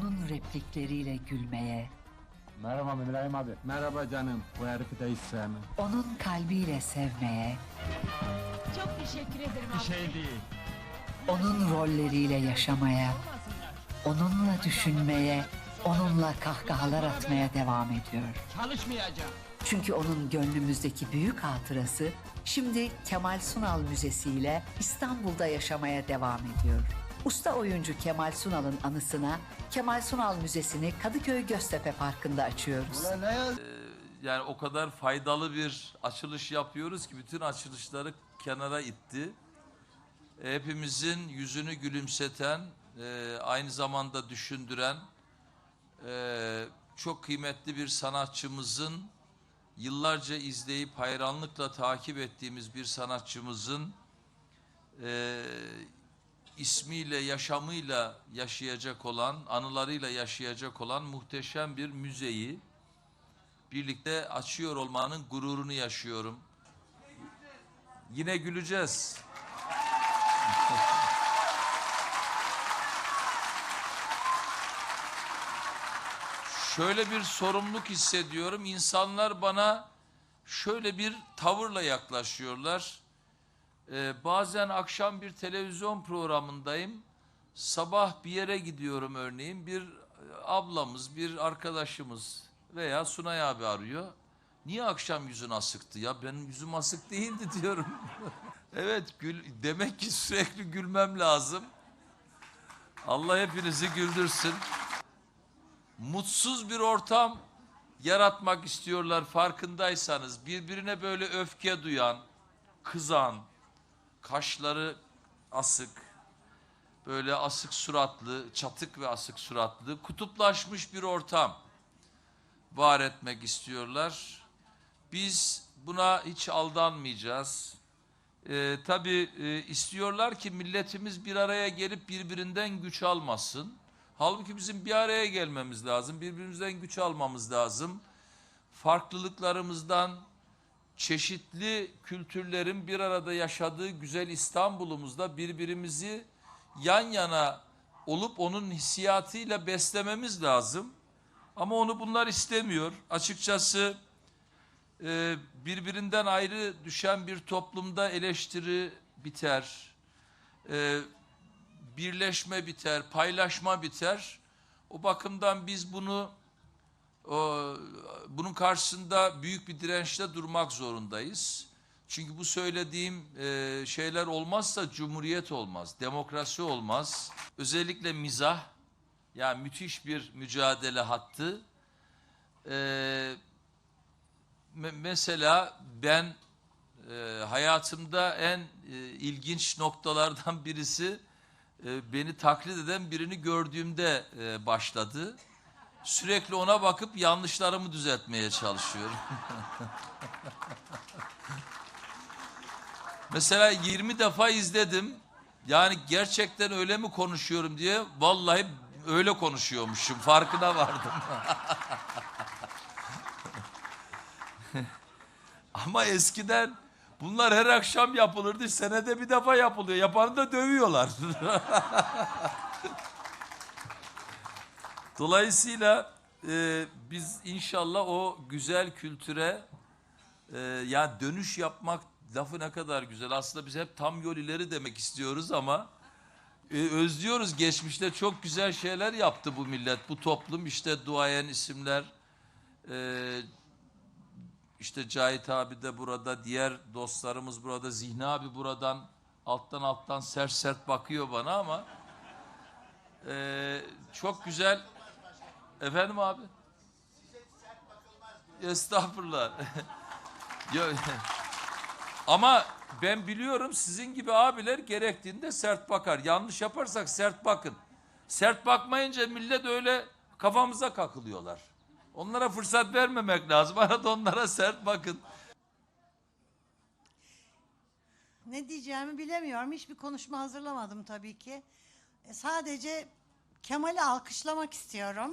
onun replikleriyle gülmeye, Merhaba İbrahim abi. Merhaba canım. Bu herifi de hiç sevmem. onun kalbiyle sevmeye, Çok teşekkür ederim Bir abi. şey değil. onun rolleriyle yaşamaya, onunla düşünmeye, onunla kahkahalar atmaya devam ediyor. Çalışmayacağım. Çünkü onun gönlümüzdeki büyük hatırası şimdi Kemal Sunal Müzesi ile İstanbul'da yaşamaya devam ediyor. Usta oyuncu Kemal Sunal'ın anısına Kemal Sunal Müzesi'ni Kadıköy Göztepe Parkı'nda açıyoruz. ne yaz? Yani o kadar faydalı bir açılış yapıyoruz ki bütün açılışları kenara itti. E, Hepimizin yüzünü gülümseten, e, aynı zamanda düşündüren, e, çok kıymetli bir sanatçımızın, yıllarca izleyip hayranlıkla takip ettiğimiz bir sanatçımızın e, ismiyle, yaşamıyla yaşayacak olan, anılarıyla yaşayacak olan muhteşem bir müzeyi, birlikte açıyor olmanın gururunu yaşıyorum. Yine güleceğiz. Şöyle bir sorumluluk hissediyorum. İnsanlar bana şöyle bir tavırla yaklaşıyorlar. Ee, bazen akşam bir televizyon programındayım. Sabah bir yere gidiyorum örneğin. Bir e, ablamız, bir arkadaşımız veya Sunay abi arıyor. Niye akşam yüzün asıktı? Ya benim yüzüm asık değildi diyorum. evet gül, demek ki sürekli gülmem lazım. Allah hepinizi güldürsün. Mutsuz bir ortam yaratmak istiyorlar farkındaysanız. Birbirine böyle öfke duyan, kızan, kaşları asık, böyle asık suratlı, çatık ve asık suratlı, kutuplaşmış bir ortam var etmek istiyorlar. Biz buna hiç aldanmayacağız. Ee, tabii e, istiyorlar ki milletimiz bir araya gelip birbirinden güç almasın. Halbuki bizim bir araya gelmemiz lazım, birbirimizden güç almamız lazım. Farklılıklarımızdan, çeşitli kültürlerin bir arada yaşadığı güzel İstanbul'umuzda birbirimizi yan yana olup onun hissiyatıyla beslememiz lazım. Ama onu bunlar istemiyor. Açıkçası e, birbirinden ayrı düşen bir toplumda eleştiri biter. E, birleşme biter, paylaşma biter. O bakımdan biz bunu bunun karşısında büyük bir dirençle durmak zorundayız. Çünkü bu söylediğim e, şeyler olmazsa cumhuriyet olmaz, demokrasi olmaz. Özellikle mizah, yani müthiş bir mücadele hattı. E, me- mesela ben e, hayatımda en ilginç noktalardan birisi beni taklit eden birini gördüğümde başladı. Sürekli ona bakıp yanlışlarımı düzeltmeye çalışıyorum. Mesela 20 defa izledim. Yani gerçekten öyle mi konuşuyorum diye vallahi öyle konuşuyormuşum. Farkına vardım. Ama eskiden bunlar her akşam yapılırdı. Senede bir defa yapılıyor. Yapanı da dövüyorlar. Dolayısıyla e, biz inşallah o güzel kültüre e, ya dönüş yapmak lafı ne kadar güzel. Aslında biz hep tam yol ileri demek istiyoruz ama e, özlüyoruz. Geçmişte çok güzel şeyler yaptı bu millet, bu toplum. İşte duayen isimler, e, işte Cahit abi de burada, diğer dostlarımız burada, Zihni abi buradan alttan alttan sert sert bakıyor bana ama e, çok güzel. Efendim abi? Estağfurullah. Ama ben biliyorum sizin gibi abiler gerektiğinde sert bakar. Yanlış yaparsak sert bakın. Sert bakmayınca millet öyle kafamıza kakılıyorlar. Onlara fırsat vermemek lazım. Arada onlara sert bakın. Ne diyeceğimi bilemiyorum. Hiçbir konuşma hazırlamadım tabii ki. E, Sadece Kemal'i alkışlamak istiyorum.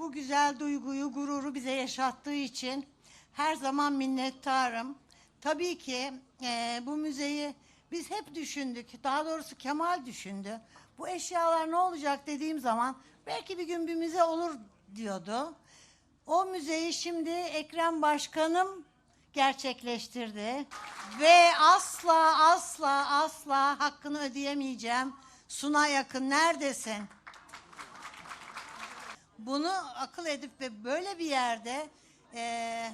Bu güzel duyguyu, gururu bize yaşattığı için her zaman minnettarım. Tabii ki e, bu müzeyi biz hep düşündük. Daha doğrusu Kemal düşündü. Bu eşyalar ne olacak dediğim zaman belki bir gün bir müze olur diyordu. O müzeyi şimdi Ekrem Başkanım gerçekleştirdi. Ve asla asla asla hakkını ödeyemeyeceğim. Suna yakın neredesin? Bunu akıl edip ve böyle bir yerde eee,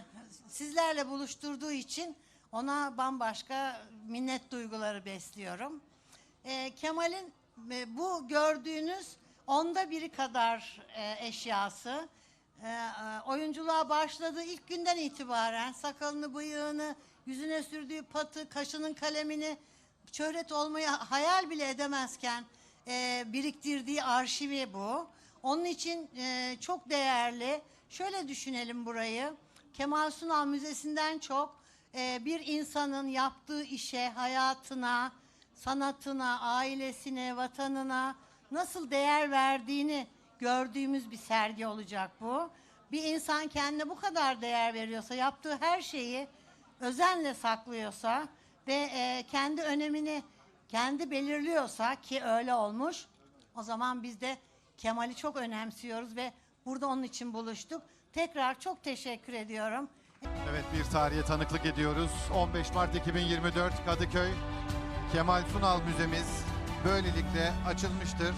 sizlerle buluşturduğu için ona bambaşka minnet duyguları besliyorum. Eee, Kemal'in e, bu gördüğünüz onda biri kadar e, eşyası e, e, oyunculuğa başladığı ilk günden itibaren sakalını, bıyığını, yüzüne sürdüğü patı, kaşının kalemini şöhret olmayı hayal bile edemezken e, biriktirdiği arşivi bu. Onun için e, çok değerli. Şöyle düşünelim burayı. Kemal Sunal Müzesi'nden çok e, bir insanın yaptığı işe, hayatına, sanatına, ailesine, vatanına nasıl değer verdiğini gördüğümüz bir sergi olacak bu. Bir insan kendine bu kadar değer veriyorsa, yaptığı her şeyi özenle saklıyorsa ve e, kendi önemini kendi belirliyorsa ki öyle olmuş, o zaman biz de Kemal'i çok önemsiyoruz ve burada onun için buluştuk. Tekrar çok teşekkür ediyorum. Evet bir tarihe tanıklık ediyoruz. 15 Mart 2024 Kadıköy Kemal Sunal Müzemiz böylelikle açılmıştır.